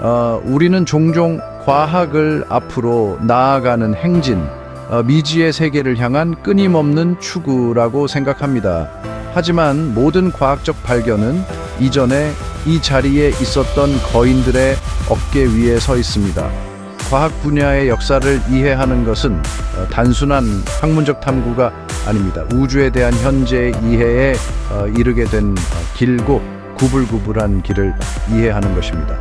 어, 우리는 종종 과학을 앞으로 나아가는 행진, 어, 미지의 세계를 향한 끊임없는 추구라고 생각합니다. 하지만 모든 과학적 발견은 이전에 이 자리에 있었던 거인들의 어깨 위에 서 있습니다. 과학 분야의 역사를 이해하는 것은 어, 단순한 학문적 탐구가 아닙니다. 우주에 대한 현재의 이해에 어, 이르게 된 어, 길고 구불구불한 길을 이해하는 것입니다.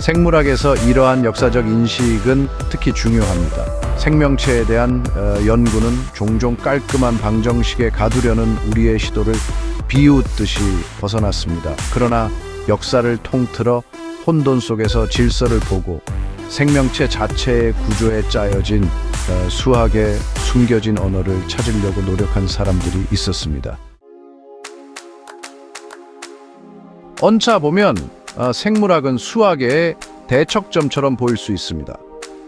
생물학에서 이러한 역사적 인식은 특히 중요합니다. 생명체에 대한 어, 연구는 종종 깔끔한 방정식에 가두려는 우리의 시도를 비웃듯이 벗어났습니다. 그러나 역사를 통틀어 혼돈 속에서 질서를 보고 생명체 자체의 구조에 짜여진 어, 수학의 숨겨진 언어를 찾으려고 노력한 사람들이 있었습니다. 언차 보면 어, 생물학은 수학의 대척점처럼 보일 수 있습니다.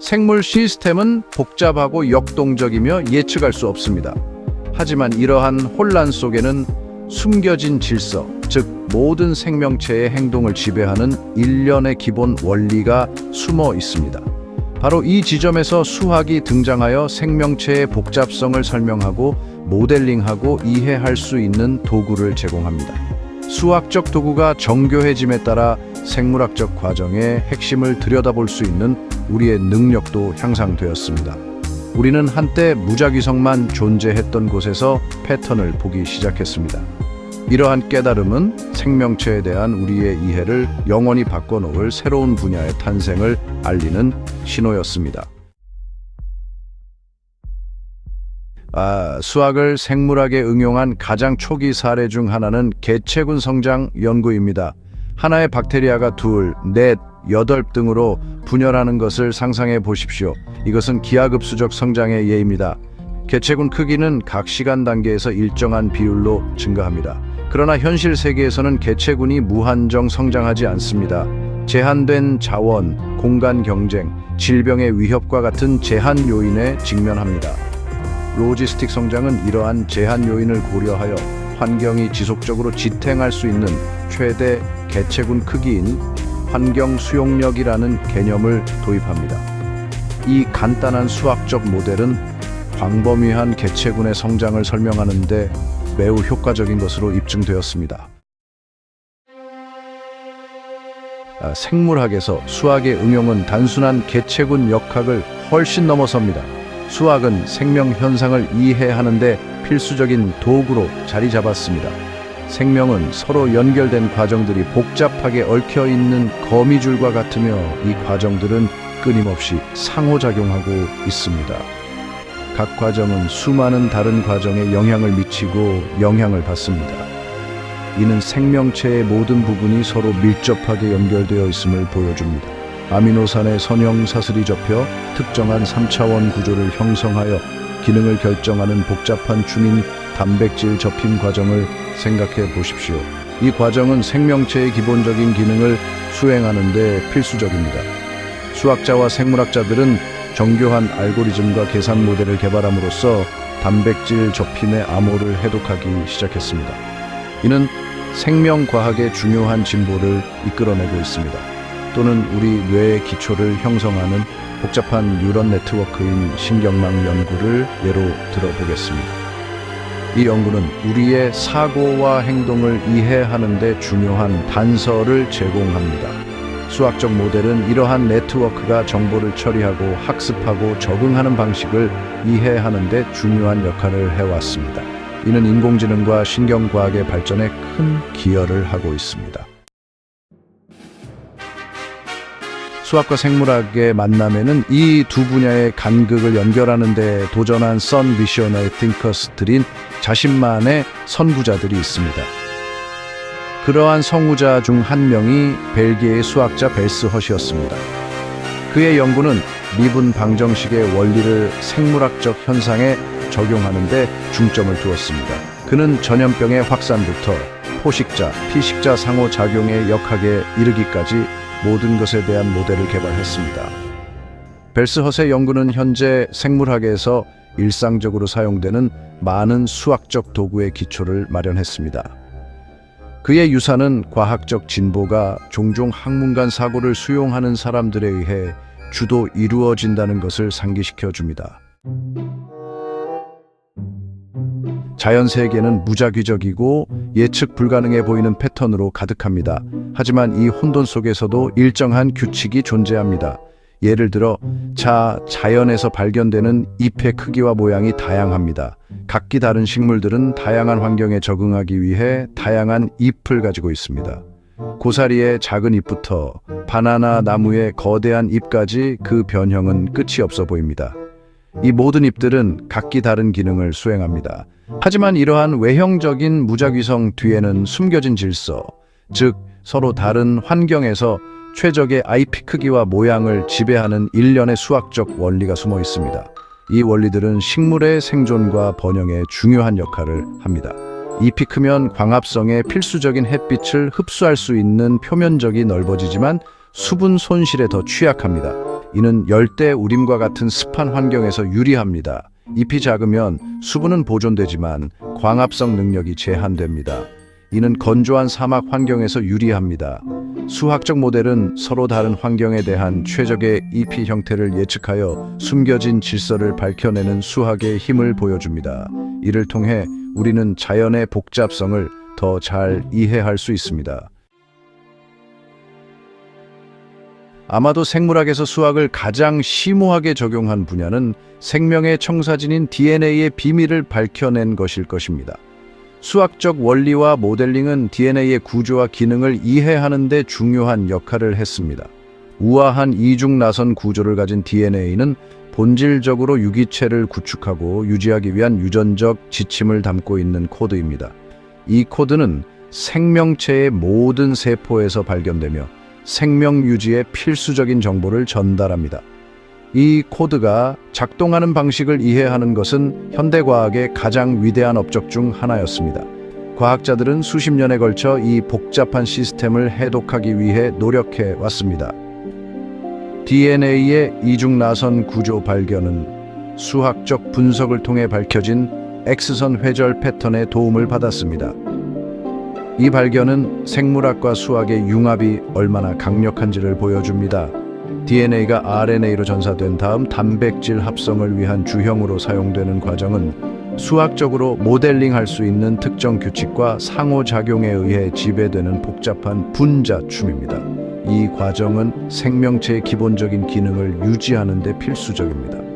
생물 시스템은 복잡하고 역동적이며 예측할 수 없습니다. 하지만 이러한 혼란 속에는 숨겨진 질서, 즉 모든 생명체의 행동을 지배하는 일련의 기본 원리가 숨어 있습니다. 바로 이 지점에서 수학이 등장하여 생명체의 복잡성을 설명하고 모델링하고 이해할 수 있는 도구를 제공합니다. 수학적 도구가 정교해짐에 따라 생물학적 과정의 핵심을 들여다볼 수 있는 우리의 능력도 향상되었습니다. 우리는 한때 무작위성만 존재했던 곳에서 패턴을 보기 시작했습니다. 이러한 깨달음은 생명체에 대한 우리의 이해를 영원히 바꿔놓을 새로운 분야의 탄생을 알리는 신호였습니다. 아, 수학을 생물학에 응용한 가장 초기 사례 중 하나는 개체군 성장 연구입니다. 하나의 박테리아가 둘, 넷, 여덟 등으로 분열하는 것을 상상해 보십시오. 이것은 기하급수적 성장의 예입니다. 개체군 크기는 각 시간 단계에서 일정한 비율로 증가합니다. 그러나 현실 세계에서는 개체군이 무한정 성장하지 않습니다. 제한된 자원, 공간 경쟁, 질병의 위협과 같은 제한 요인에 직면합니다. 로지스틱 성장은 이러한 제한 요인을 고려하여 환경이 지속적으로 지탱할 수 있는 최대 개체군 크기인 환경 수용력이라는 개념을 도입합니다. 이 간단한 수학적 모델은 광범위한 개체군의 성장을 설명하는데 매우 효과적인 것으로 입증되었습니다. 아, 생물학에서 수학의 응용은 단순한 개체군 역학을 훨씬 넘어섭니다. 수학은 생명 현상을 이해하는데 필수적인 도구로 자리 잡았습니다. 생명은 서로 연결된 과정들이 복잡하게 얽혀 있는 거미줄과 같으며 이 과정들은 끊임없이 상호작용하고 있습니다. 각 과정은 수많은 다른 과정에 영향을 미치고 영향을 받습니다. 이는 생명체의 모든 부분이 서로 밀접하게 연결되어 있음을 보여줍니다. 아미노산의 선형 사슬이 접혀 특정한 3차원 구조를 형성하여 기능을 결정하는 복잡한 주민 단백질 접힘 과정을 생각해 보십시오. 이 과정은 생명체의 기본적인 기능을 수행하는 데 필수적입니다. 수학자와 생물학자들은 정교한 알고리즘과 계산 모델을 개발함으로써 단백질 접힘의 암호를 해독하기 시작했습니다. 이는 생명과학의 중요한 진보를 이끌어내고 있습니다. 또는 우리 뇌의 기초를 형성하는 복잡한 뉴런 네트워크인 신경망 연구를 예로 들어보겠습니다. 이 연구는 우리의 사고와 행동을 이해하는 데 중요한 단서를 제공합니다. 수학적 모델은 이러한 네트워크가 정보를 처리하고 학습하고 적응하는 방식을 이해하는 데 중요한 역할을 해왔습니다. 이는 인공지능과 신경과학의 발전에 큰 기여를 하고 있습니다. 수학과 생물학의 만남에는 이 두 분야의 간극을 연결하는 데 도전한 선 비셔너의 띵커스들인 자신만의 선구자들이 있습니다. 그러한 성우자 중 한 명이 벨기에의 수학자 벨스 허시였습니다. 그의 연구는 미분 방정식의 원리를 생물학적 현상에 적용하는 데 중점을 두었습니다. 그는 전염병의 확산부터 포식자, 피식자 상호작용의 역학에 이르기까지 모든 것에 대한 모델을 개발했습니다. 벨스헛의 연구는 현재 생물학에서 일상적으로 사용되는 많은 수학적 도구의 기초를 마련했습니다. 그의 유산은 과학적 진보가 종종 학문간 사고를 수용하는 사람들에 의해 주도 이루어진다는 것을 상기시켜 줍니다. 자연 세계는 무작위적이고 예측 불가능해 보이는 패턴으로 가득합니다. 하지만 이 혼돈 속에서도 일정한 규칙이 존재합니다. 예를 들어 자 자연에서 발견되는 잎의 크기와 모양이 다양합니다. 각기 다른 식물들은 다양한 환경에 적응하기 위해 다양한 잎을 가지고 있습니다. 고사리의 작은 잎부터 바나나 나무의 거대한 잎까지 그 변형은 끝이 없어 보입니다. 이 모든 잎들은 각기 다른 기능을 수행합니다. 하지만 이러한 외형적인 무작위성 뒤에는 숨겨진 질서, 즉 서로 다른 환경에서 최적의 IP 크기와 모양을 지배하는 일련의 수학적 원리가 숨어 있습니다. 이 원리들은 식물의 생존과 번영에 중요한 역할을 합니다. 잎이 크면 광합성에 필수적인 햇빛을 흡수할 수 있는 표면적이 넓어지지만 수분 손실에 더 취약합니다. 이는 열대 우림과 같은 습한 환경에서 유리합니다. 잎이 작으면 수분은 보존되지만 광합성 능력이 제한됩니다. 이는 건조한 사막 환경에서 유리합니다. 수학적 모델은 서로 다른 환경에 대한 최적의 잎이 형태를 예측하여 숨겨진 질서를 밝혀내는 수학의 힘을 보여줍니다. 이를 통해 우리는 자연의 복잡성을 더 잘 이해할 수 있습니다. 아마도 생물학에서 수학을 가장 심오하게 적용한 분야는 생명의 청사진인 DNA의 비밀을 밝혀낸 것일 것입니다. 수학적 원리와 모델링은 DNA의 구조와 기능을 이해하는 데 중요한 역할을 했습니다. 우아한 이중 나선 구조를 가진 DNA는 본질적으로 유기체를 구축하고 유지하기 위한 유전적 지침을 담고 있는 코드입니다. 이 코드는 생명체의 모든 세포에서 발견되며 생명 유지에 필수적인 정보를 전달합니다. 이 코드가 작동하는 방식을 이해하는 것은 현대과학의 가장 위대한 업적 중 하나였습니다. 과학자들은 수십 년에 걸쳐 이 복잡한 시스템을 해독하기 위해 노력해 왔습니다. DNA의 이중나선 구조 발견은 수학적 분석을 통해 밝혀진 X선 회절 패턴의 도움을 받았습니다. 이 발견은 생물학과 수학의 융합이 얼마나 강력한지를 보여줍니다. DNA가 RNA로 전사된 다음 단백질 합성을 위한 주형으로 사용되는 과정은 수학적으로 모델링할 수 있는 특정 규칙과 상호작용에 의해 지배되는 복잡한 분자춤입니다. 이 과정은 생명체의 기본적인 기능을 유지하는 데 필수적입니다.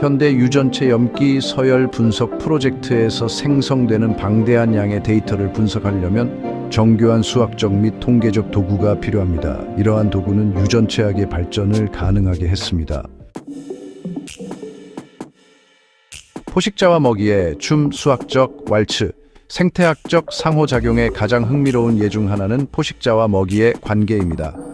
현대 유전체 염기 서열 분석 프로젝트에서 생성되는 방대한 양의 데이터를 분석하려면 정교한 수학적 및 통계적 도구가 필요합니다. 이러한 도구는 유전체학의 발전을 가능하게 했습니다. 포식자와 먹이의 춤 수학적 왈츠 생태학적 상호작용의 가장 흥미로운 예중 하나는 포식자와 먹이의 관계입니다.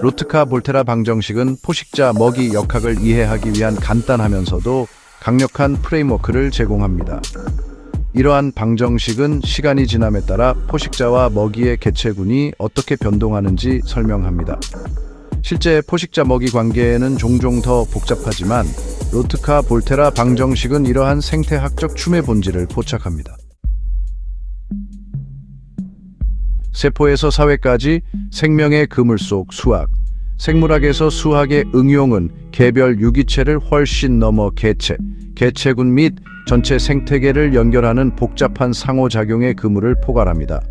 로트카 볼테라 방정식은 포식자 먹이 역학을 이해하기 위한 간단하면서도 강력한 프레임워크를 제공합니다. 이러한 방정식은 시간이 지남에 따라 포식자와 먹이의 개체군이 어떻게 변동하는지 설명합니다. 실제 포식자 먹이 관계에는 종종 더 복잡하지만 로트카 볼테라 방정식은 이러한 생태학적 춤의 본질을 포착합니다. 세포에서 사회까지 생명의 그물 속 수학. 생물학에서 수학의 응용은 개별 유기체를 훨씬 넘어 개체, 개체군 및 전체 생태계를 연결하는 복잡한 상호작용의 그물을 포괄합니다.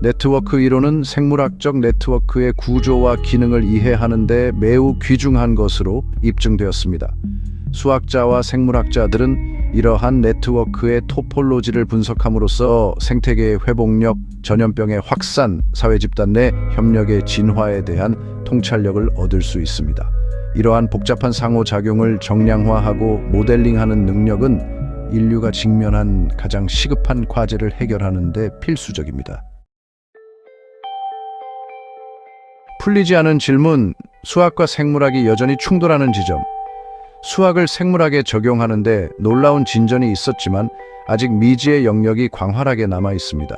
네트워크 이론은 생물학적 네트워크의 구조와 기능을 이해하는 데 매우 귀중한 것으로 입증되었습니다. 수학자와 생물학자들은 이러한 네트워크의 토폴로지를 분석함으로써 생태계의 회복력, 전염병의 확산, 사회 집단 내 협력의 진화에 대한 통찰력을 얻을 수 있습니다. 이러한 복잡한 상호작용을 정량화하고 모델링하는 능력은 인류가 직면한 가장 시급한 과제를 해결하는 데 필수적입니다. 풀리지 않은 질문, 수학과 생물학이 여전히 충돌하는 지점. 수학을 생물학에 적용하는데 놀라운 진전이 있었지만 아직 미지의 영역이 광활하게 남아 있습니다.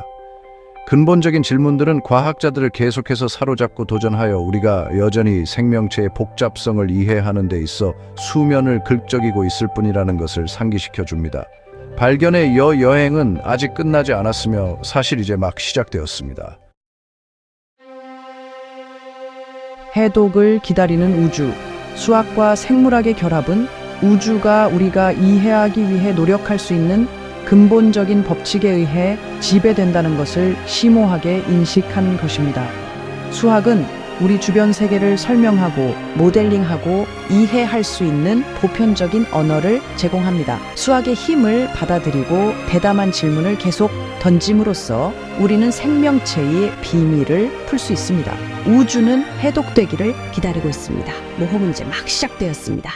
근본적인 질문들은 과학자들을 계속해서 사로잡고 도전하여 우리가 여전히 생명체의 복잡성을 이해하는 데 있어 수면을 긁적이고 있을 뿐이라는 것을 상기시켜 줍니다. 발견의 여 여행은 아직 끝나지 않았으며 사실 이제 막 시작되었습니다. 해독을 기다리는 우주. 수학과 생물학의 결합은 우주가 우리가 이해하기 위해 노력할 수 있는 근본적인 법칙에 의해 지배된다는 것을 심오하게 인식한 것입니다. 수학은 우리 주변 세계를 설명하고 모델링하고 이해할 수 있는 보편적인 언어를 제공합니다. 수학의 힘을 받아들이고 대담한 질문을 계속 던짐으로써 우리는 생명체의 비밀을 풀 수 있습니다. 우주는 해독되기를 기다리고 있습니다. 모호 문제 막 시작되었습니다.